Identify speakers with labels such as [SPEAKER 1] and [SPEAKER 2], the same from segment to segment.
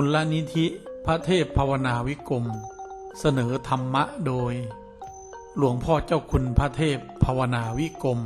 [SPEAKER 1] มูลนิธิพระเทพภาวนาวิกรมเสนอธรรมะโดย หลวงพ่อเจ้าคุณพระเทพภาวนาวิกรม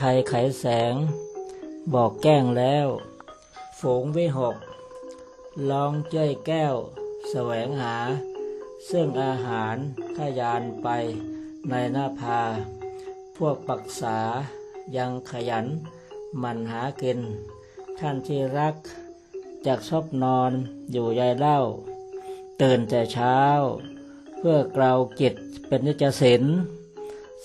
[SPEAKER 2] ไทยไขแสง บอกแกล้งแล้วฝูงวิหกลองเจ้ยแก้ว แสวงหา ซึ่งอาหารทยานไปในหน้าพา พวกปักษายังขยันมันหากิน ท่านที่รักจากชอบนอนอยู่ยายเล่า ตื่นแต่เช้า เพื่อกล่าวกิจเป็นนิจศิล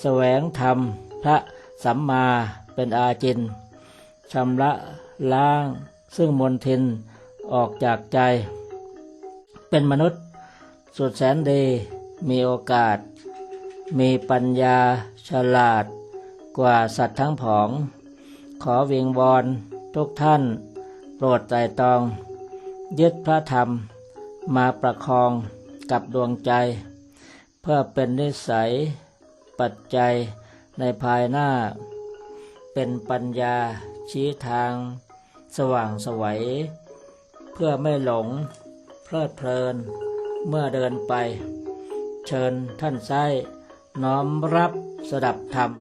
[SPEAKER 2] แสวงธรรมพระ สัมมาเป็นอาจินชำระล้าง ซึ่งมนทินออกจากใจ เป็นมนุษย์ สุดแสนดีมีโอกาส มีปัญญาฉลาด กว่าสัตว์ทั้งผอง ขอวิงวอนทุกท่าน โปรดไตรตอง ยึดพระธรรมมาประคองกับดวงใจ เพื่อเป็นนิสัย ปัจจัย ในภายหน้า เป็นปัญญาชี้ทาง สว่างสวัย เพื่อไม่หลง เพลิดเพลิน เมื่อเดินไป เชิญท่านไส้น้อมรับสดับธรรม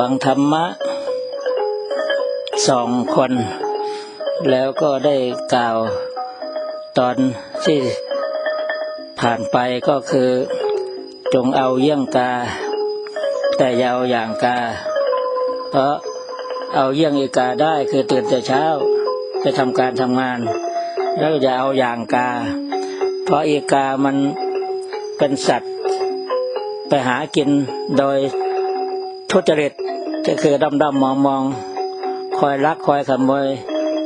[SPEAKER 2] ฟังธรรมะสองคน แล้วก็ได้กล่าวตอนที่ผ่านไปก็คือจงเอาเยี่ยงกา แต่อย่าเอาอย่างกา เพราะเอาเยี่ยงอีกาได้คือตื่นแต่เช้าไปทำการทำงาน แล้วอย่าเอาอย่างกา เพราะอีกามันเป็นสัตว์ ไปหากินโดยทุจริต ก็คือดำดำมองมองๆคอยลักคอยขโมย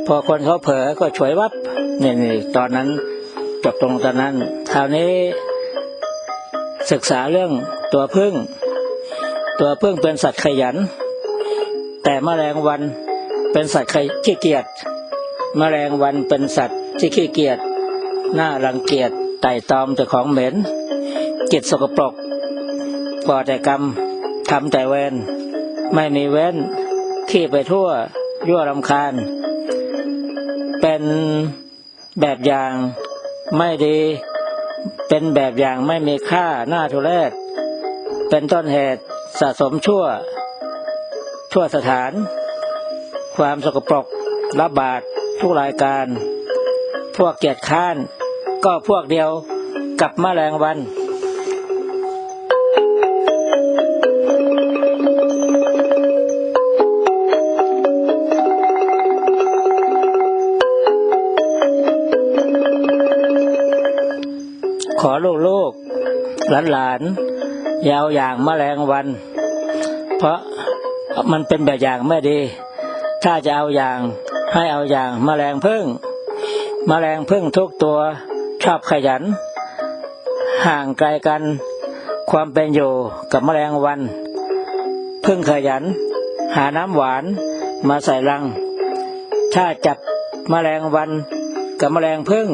[SPEAKER 2] พอคนเขาเผลอก็ฉวยวับนี่นี่ตอนนั้นจบตรงตอนนั้นคราวนี้ ศึกษาเรื่องตัวพึ่ง ตัวพึ่งเป็นสัตว์ขยัน แต่แมลงวันเป็นสัตว์ขี้เกียจแมลงวันเป็นสัตว์ที่ขี้เกียจน่ารังเกียจไต่ตอมแต่ของเหม็นจิตสกปรกก่อแต่กรรมทำแต่เวร ไม่มีเว้นขี้ไปทั่ว ยั่วรำคาญ เป็นแบบอย่างไม่ดี เป็นแบบอย่างไม่มีค่าหน้าทุเรศ เป็นต้นเหตุสะสมชั่ว ชั่วสถาน ความสกปรกระบาดทุกรายการ พวกเกียรติค้าน ก็พวกเดียวกับมแมลงวัน ขอลูกลูกหลานหลานๆอยาวอย่างแมลงวัน เพราะมันเป็นแบบอย่างไม่ดี ถ้าจะเอาอย่างให้เอาอย่างแมลงพึ่งแมลงพึ่งทุกตัวชอบขยัน ห่างไกลกันความเป็นอยู่กับแมลงวัน พึ่งขยัน หาน้ำหวานมาใส่รัง ถ้าจับแมลงวันกับแมลงพึ่ง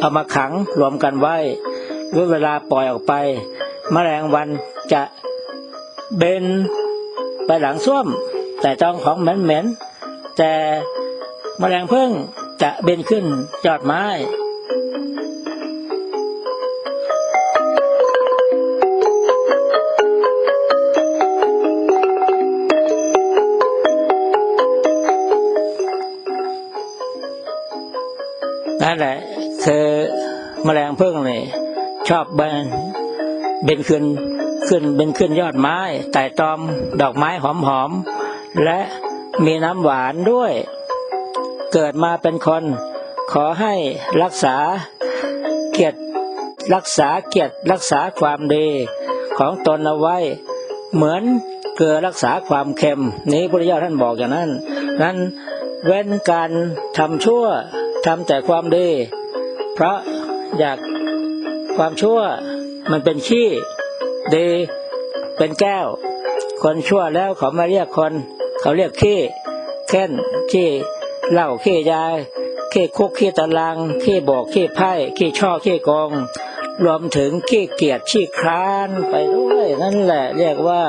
[SPEAKER 2] เอามาขังรวมกันไว้หรือเวลาปล่อยออกไปแมลงวันจะเบนไปหลังส้วม แต่ต้องของเหม็นๆแต่แมลงพึ่งจะเบนขึ้นยอดไม้นั่นแหละ คือแมลงพึ่งนี่ชอบเบนเบนขึ้นขึ้นเบนขึ้นยอดไม้ไต่ตอมดอกไม้หอมๆและมีน้ำหวานด้วย เกิดมาเป็นคน ขอให้รักษาเกียรติรักษาเกียรติรักษาความดีของตนเอาไว้ เหมือนเกลือรักษาความเค็ม นี้พระพุทธเจ้าท่านบอกอย่างนั้น นั้นเว้นการทำชั่วทำแต่ความดี เพราะอยากความชั่วมันเป็นขี้ดีเป็นแก้ว คนชั่วแล้วเขามาเรียกคน เขาเรียกขี้เช่นขี้เหล้าขี้ยาขี้คุกขี้ตารางขี้บอกขี้ไพ่ขี้ช่อขี้โกงรวมถึงขี้เกียจขี้คร้านไปด้วยนั่นแหละ เรียกว่า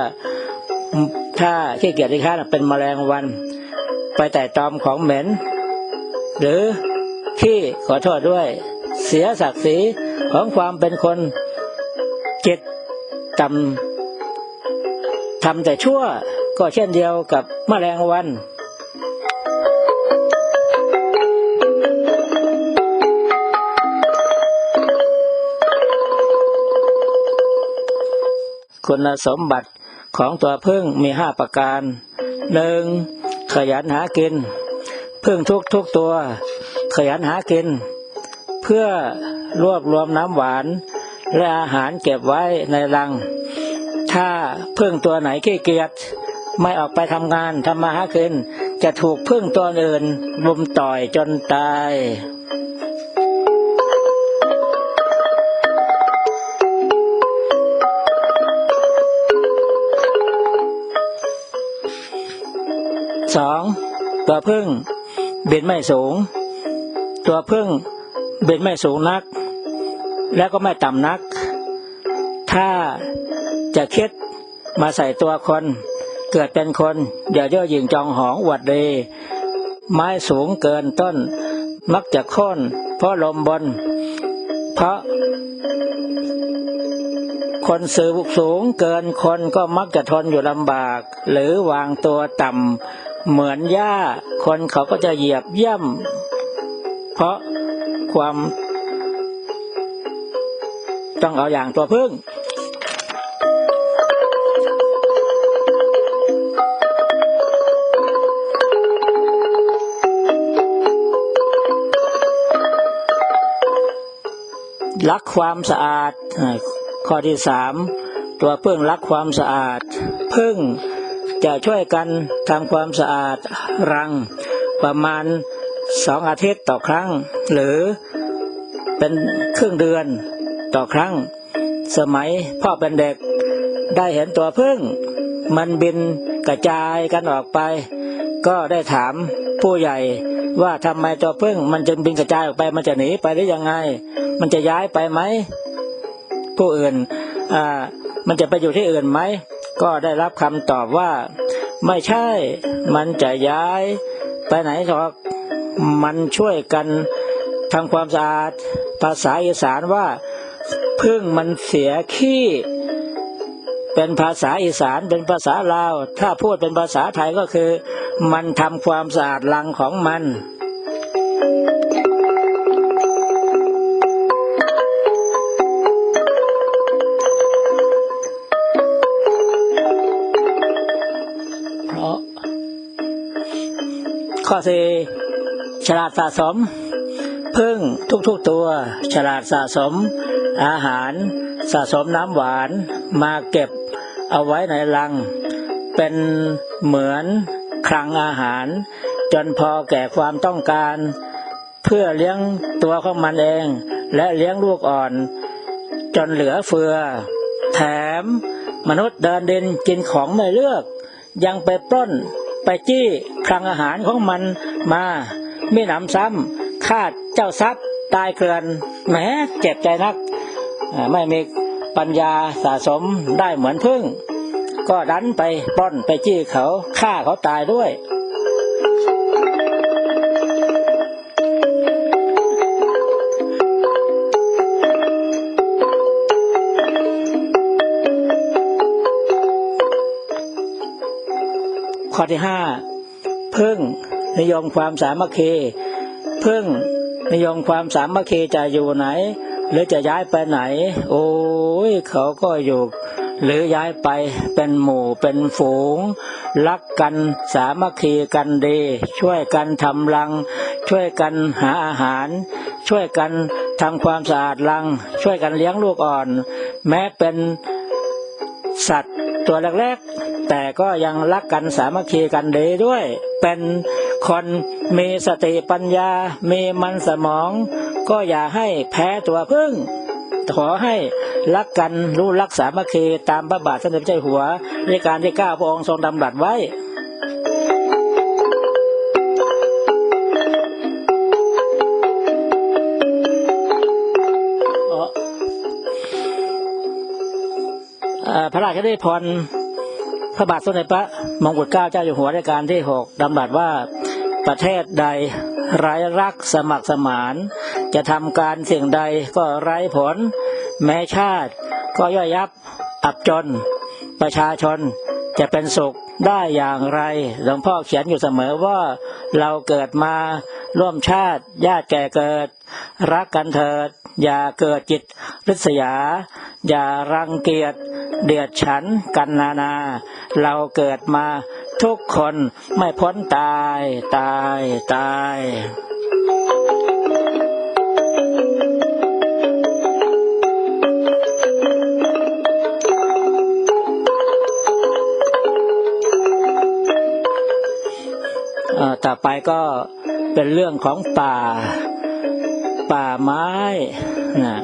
[SPEAKER 2] ถ้าขี้เกียจขี้คร้านเป็นแมลงวัน ไปแต่ตอมของเหม็น หรือขี้ขอโทษด้วย เสียศักดิ์ศรีของความเป็นคนจิตต่ำทำแต่ชั่วก็เช่นเดียวกับมแมลงวันคุณสมบัติของตัวพึ่งมีห้าประการหนึ่งขยันหากิน พึ่งทุกทุกตัว ขยันหากิน พื่อรวบรวมน้ำหวาน และอาหารเก็บไว้ในรัง ถ้าพึ่งตัวไหนขี้เกียจไม่ออกไปทำงานทำมาหากินจะถูกพึ่งตัวอื่นรุมต่อยจนตายสองตัวพึ่งบินไม่สูง ตัวพึ่ง เบินไม่สูงนัก แล้วก็ไม่ต่ำนัก ถ้าจะคิดมาใส่ตัวคน เกิดเป็นคนอย่าเย่อหยิ่งจองหองอวดดี ไม้สูงเกินต้น มักจะโค่นเพราะลมบน เพราะ คนสูงสูงเกินคนก็มักจะทนอยู่ลำบาก หรือวางตัวต่ำเหมือนหญ้าคนเขาก็จะเหยียบย่ำเพราะ ความ ต้องเอาอย่างตัวพึ่งรักความสะอาด ข้อที่สามตัวพึ่งรักความสะอาด พึ่งจะช่วยกันทำความสะอาดรังประมาณ สองอาทิตย์ต่อครั้ง หรือเป็นครึ่งเดือนต่อครั้ง สมัยพ่อเป็นเด็กได้เห็นตัวพึ่ง มันบินกระจายกันออกไป ก็ได้ถามผู้ใหญ่ว่าทำไมตัวพึ่ง มันจึงบินกระจายออกไป มันจะหนีไปได้ยังไง มันจะย้ายไปไหมผู้อื่นอ่ามันจะไปอยู่ที่อื่นไหมก็ได้รับคำตอบว่า ไม่ใช่ มันจะย้าย ไปไหนหรอก มันช่วยกันทำความสะอาดภาษาอีสานว่าพึ่งมันเสียขี้ เป็นภาษาอีสานเป็นภาษาลาว ถ้าพูดเป็นภาษาไทยก็คือ มันทำความสะอาดรังของมันเพราะข้อสี่ ฉลาดสะสม พึ่งทุกๆตัว ฉลาดสะสม อาหาร สะสมน้ำหวาน มาเก็บเอาไว้ในรัง เป็นเหมือนคลังอาหาร จนพอแก่ความต้องการ เพื่อเลี้ยงตัวของมันเอง และเลี้ยงลูกอ่อน จนเหลือเฟือ แถมมนุษย์เดินเดินกินของไม่เลือก ยังไปปล้นไปจี้คลังอาหารของมันมา ไม่หนำซ้ำฆ่าเจ้าทรัพย์ตายเกลือนแหมเจ็บใจนัก ไม่มีปัญญาสะสมได้เหมือนพึ่ง ก็ดันไปปล้นไปจี้เขาฆ่าเขาตายด้วยข้อที่ห้าพึ่ง นิยมความสามัคคีพึ่งนิยมความสามัคคีจะอยู่ไหน หรือจะย้ายไปไหน โอ้ยเขาก็อยู่หรือย้ายไปเป็นหมู่เป็นฝูง รักกันสามัคคีกันดี ช่วยกันทำรัง ช่วยกันหาอาหาร ช่วยกันทำความสะอาดรัง ช่วยกันเลี้ยงลูกอ่อน แม้เป็นสัตว์ตัวเล็กๆแต่ก็ยังรักกันสามัคคีกันดีด้วย เป็น คนมีสติปัญญา มีมันสมอง ก็อย่าให้แพ้ตัวพึ่ง ขอให้รักกันรู้รักสามัคคีตามพระบาทสมเด็จพระเจ้าหัวรัชกาลที่ก้าพระองค์ทรงดำรัสไว้อ่อพระราชนิพนธ์พระบาทสมเด็จพระมงกุฎเกล้าเจ้าอยู่หัวรัชกาลที่หกดำรัสว่า ประเทศใด ไร้รักสมัครสมาน จะทำการสิ่งใดก็ไร้ผล แม้ชาติก็ย่อยยับอับจน ประชาชนจะเป็นสุขได้อย่างไร หลวงพ่อเขียนอยู่เสมอว่าเราเกิดมาร่วมชาติญาติแก่เกิด รักกันเถิด อย่าเกิดจิตริษยา อย่ารังเกียจเดียดฉันกันนานา เราเกิดมา ทุกคนไม่พ้นตายตายตายอ่อต่อไปก็เป็นเรื่องของป่า ป่าไม้นะ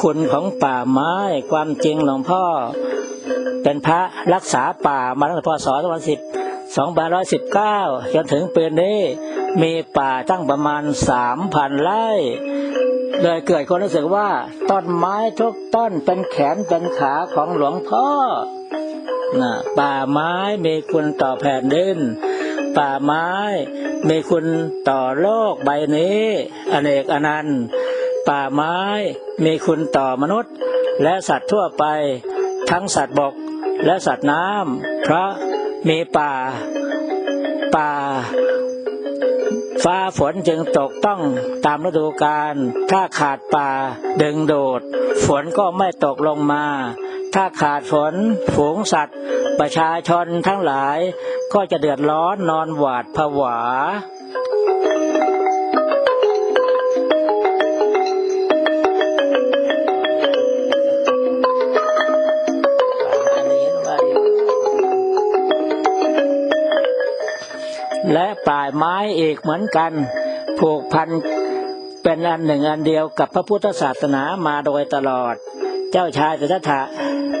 [SPEAKER 2] คุณของป่าไม้ความจริงหลวงพ่อ เป็นพระรักษาป่ามาตั้งแต่พศ2519 จนถึงปีนี้มีป่าตั้งประมาณ 3,000 ไร่ เลยเกิดความรู้สึกว่าต้นไม้ทุกต้นเป็นแขนเป็นขาของหลวงพ่อนะป่าไม้มีคุณต่อแผ่นดิน ป่าไม้มีคุณต่อโลกใบนี้ อเนกอนันต์ ป่าไม้มีคุณต่อมนุษย์ และสัตว์ทั่วไป ทั้งสัตว์บก และสัตว์น้ำเพราะมีป่า ป่า ฟ้าฝนจึงตกต้องตามฤดูกาลถ้าขาดป่าดึงโดด ฝนก็ไม่ตกลงมา ถ้าขาดฝนฝูงสัตว์ ประชาชนทั้งหลายก็จะเดือดร้อนนอนหวาดผวา และป่ายไม้เอกเหมือนกัน ผูกพันเป็นอันหนึ่งอันเดียวกับพระพุทธศาสนามาโดยตลอด เจ้าชายสิทธัตถะ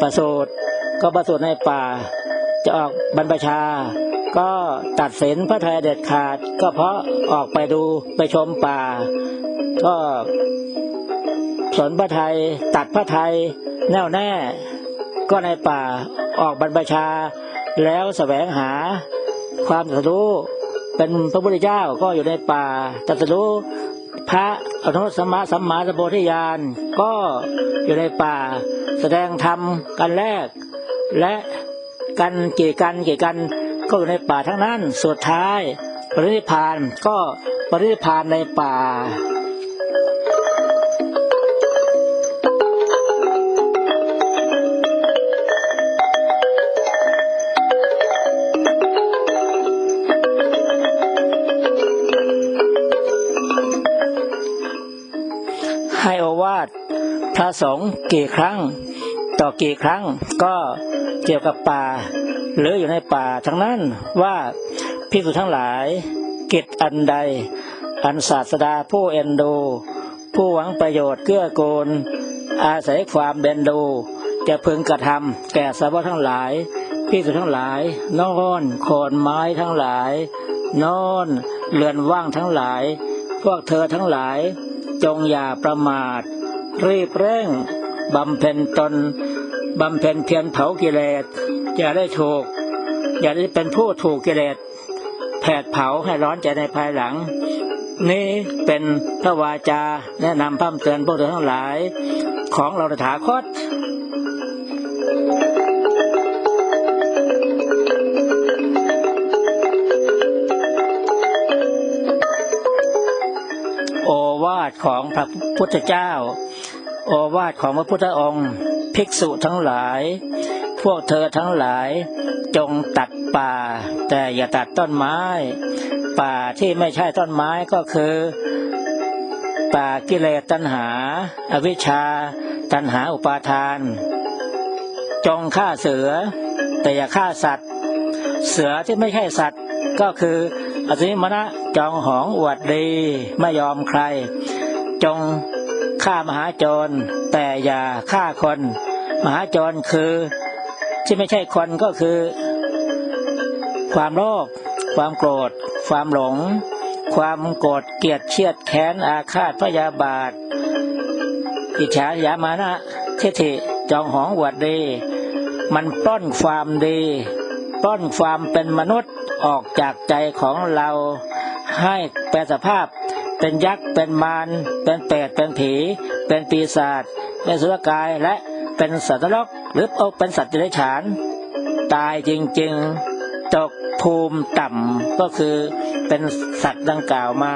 [SPEAKER 2] ประสูติก็ประสูติในป่า จะออกบรรพชา ก็ตัดสินพระทัยเด็ดขาด ก็เพราะออกไปดูไปชมป่า ก็สนพระไทยตัดพระไทยแน่วแน่ ก็ในป่าออกบรรพชา แล้วแสวงหาความสรู้ เป็นพระพุทธเจ้าก็อยู่ในป่าตรัสรู้พระอนุตตรสัมมาสัมมาสัมโพธิญาณก็อยู่ในป่า แสดงธรรมกันแรก และกันเกี่ยกันเกี่ยกันก็อยู่ในป่าทั้งนั้นสุดท้าย ปรินิพานก็ปรินิพานในป่า พระสงฆ์กี่ครั้ง ต่อกี่ครั้งก็เกี่ยวกับป่า หรืออยู่ในป่าทั้งนั้นว่าพิสุทั้งหลาย กิจอันใด อันศาสดาผู้เอ็นดู ผู้หวังประโยชน์เกื้อกูล อาศัยความเบนดู จะพึงกระทำแก่สาวกทั้งหลายพิสุทั้งหลายน่นโคนไม้ทั้งหลายน่นเรือนว่างทั้งหลาย พวกเธอทั้งหลาย จงอย่าประมาท รีบเร่งบำเพ็ญตนบำเพ็ญเพียรเผากิเลสอย่าได้ถูก อย่าได้เป็นผู้ถูกกิเลสแผดเผาให้ร้อนใจในภายหลัง นี่เป็นพระวาจาแนะนำพร่ำเตือนพวกเธอทั้งหลาย ของเราตถาคตโอวาทของพระพุทธเจ้า โอวาทของพระพุทธองค์ ภิกษุทั้งหลาย พวกเธอทั้งหลาย จงตัดป่า แต่อย่าตัดต้นไม้ ป่าที่ไม่ใช่ต้นไม้ก็คือ ป่ากิเลสตัณหา อวิชชา ตัณหาอุปาทาน จงฆ่าเสือ แต่อย่าฆ่าสัตว์ เสือที่ไม่ใช่สัตว์ก็คืออสุริมณะจองหองอวดดีไม่ยอมใคร จง ฆ่ามหาโจร แต่อย่าฆ่าคน มหาโจรคือที่ไม่ใช่คนก็คือ ความโลภความโกรธ ความหลง ความโกรธเกลียดเชียดแค้นอาฆาตพยาบาท อิจฉายามานะทิฐิจองหองอวดดี มันปล้นความดีปล้นความเป็นมนุษย์ออกจากใจของเราให้แปลสภาพ เป็นยักษ์ เป็นมาร เป็นเปรต เป็นผี เป็นปีศาจ เป็นสุรกาย และเป็นสัตว์นรกหรือเอาเป็นสัตว์เดรัจฉาน ตายจริงๆ ตกภูมิต่ำก็คือเป็นสัตว์ดังกล่าวมา